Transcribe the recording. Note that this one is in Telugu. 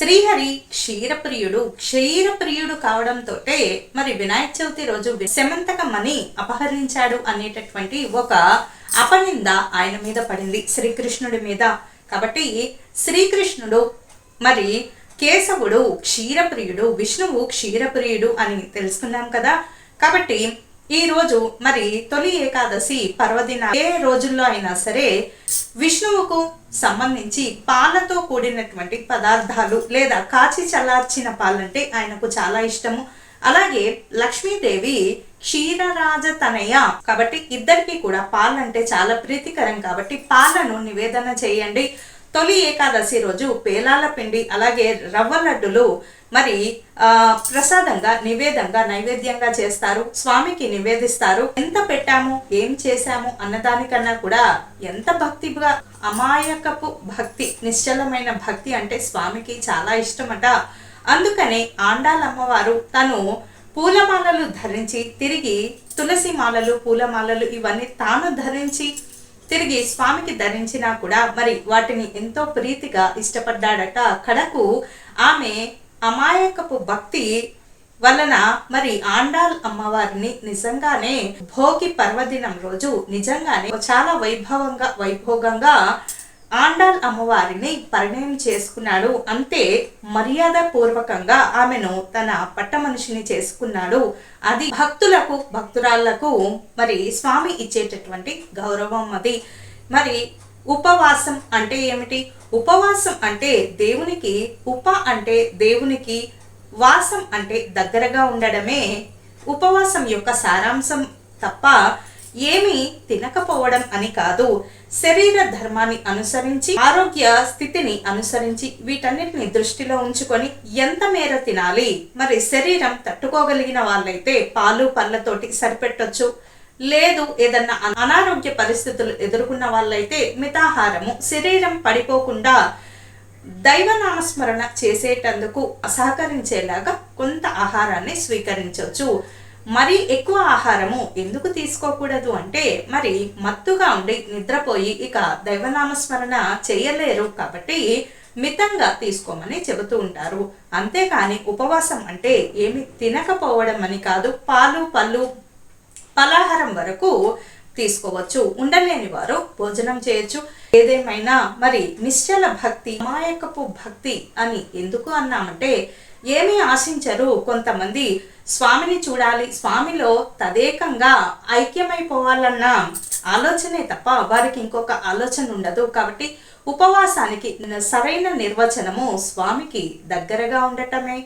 శ్రీహరి క్షీరప్రియుడు. క్షీరప్రియుడు కావడంతో మరి వినాయక చవితి రోజు సెమంతకమని అపహరించాడు అనేటటువంటి ఒక అపనింద ఆయన మీద పడింది శ్రీకృష్ణుడి మీద. కాబట్టి శ్రీకృష్ణుడు మరి కేశవుడు క్షీరప్రియుడు విష్ణువు క్షీరప్రియుడు అని తెలుసుకున్నాం కదా. కాబట్టి ఈ రోజు మరి తొలి ఏకాదశి పర్వదిన ఏ రోజుల్లో అయినా సరే విష్ణువుకు సంబంధించి పాలతో కూడినటువంటి పదార్థాలు లేదా కాచి చల్లార్చిన పాలంటే ఆయనకు చాలా ఇష్టము. అలాగే లక్ష్మీదేవి క్షీరరాజ తనయ కాబట్టి ఇద్దరికి కూడా పాలంటే చాలా ప్రీతికరం కాబట్టి పాలను నివేదన చేయండి. తొలి ఏకాదశి రోజు పేలాల పిండి అలాగే రవ్వ లడ్డులు మరి ఆ ప్రసాదంగా నివేదంగా నైవేద్యంగా చేస్తారు. స్వామికి నివేదిస్తారు. ఎంత పెట్టాము ఏం చేశాము అన్నదానికన్నా కూడా ఎంత భక్తిగా అమాయకపు భక్తి నిశ్చలమైన భక్తి అంటే స్వామికి చాలా ఇష్టమట. అందుకనే ఆండాల్ అమ్మవారు తను పూలమాలలు ధరించి తిరిగి తులసి మాలలు పూలమాలలు ఇవన్నీ తాను ధరించి తిరిగి స్వామికి ధరించినా కూడా మరి వాటిని ఎంతో ప్రీతిగా ఇష్టపడ్డాడట. కడకు ఆమె అమాయకపు భక్తి వలన మరి ఆండాల్ అమ్మవారిని నిజంగానే భోగి పర్వదినం రోజు నిజంగానే చాలా వైభవంగా వైభోగంగా ఆండాల్ అమ్మవారిని పరిణయం చేసుకున్నాడు. అంతే మర్యాద పూర్వకంగా ఆమెను తన పట్ట మనిషిని చేసుకున్నాడు. అది భక్తులకు భక్తురాళ్ళకు మరి స్వామి ఇచ్చేటటువంటి గౌరవం అది. మరి ఉపవాసం అంటే ఏమిటి? ఉపవాసం అంటే దేవునికి ఉప అంటే దేవునికి వాసం అంటే దగ్గరగా ఉండడమే. ఉపవాసం యొక్క సారాంశం తప్ప ఏమీ తినకపోవడం అని కాదు. శరీర ధర్మాన్ని అనుసరించి ఆరోగ్య స్థితిని అనుసరించి వీటన్నిటిని దృష్టిలో ఉంచుకొని ఎంత మేర తినాలి? మరి శరీరం తట్టుకోగలిగిన వాళ్ళైతే పాలు పళ్ళతోటి సరిపెట్టొచ్చు. లేదు ఏదన్నా అనారోగ్య పరిస్థితులు ఎదుర్కొన్న వాళ్ళైతే మితాహారము. శరీరం పడిపోకుండా దైవనామస్మరణ చేసేటందుకు సహకరించేలాగా కొంత ఆహారాన్ని స్వీకరించవచ్చు మరి ఎక్కువ ఆహారము ఎందుకు తీసుకోకూడదు అంటే మరి మత్తుగా ఉండి నిద్రపోయి ఇక దైవనామస్మరణ చేయలేరు కాబట్టి మితంగా తీసుకోమని చెబుతూ ఉంటారు. అంతేకాని ఉపవాసం అంటే ఏమి తినకపోవడం అని కాదు పాలు పళ్ళు పలాహారం వరకు తీసుకోవచ్చు. ఉండలేని వారు భోజనం చేయొచ్చు. ఏదేమైనా మరి నిశ్చల భక్తి మాయకపు భక్తి అని ఎందుకు అన్నామంటే ఏమి ఆశించరు కొంతమంది. స్వామిని చూడాలి. స్వామిలో తదేకంగా ఐక్యమైపోవాలన్న ఆలోచనే తప్ప వారికి ఇంకొక ఆలోచన ఉండదు. కాబట్టి ఉపవాసానికి సరైన నిర్వచనము స్వామికి దగ్గరగా ఉండటమే.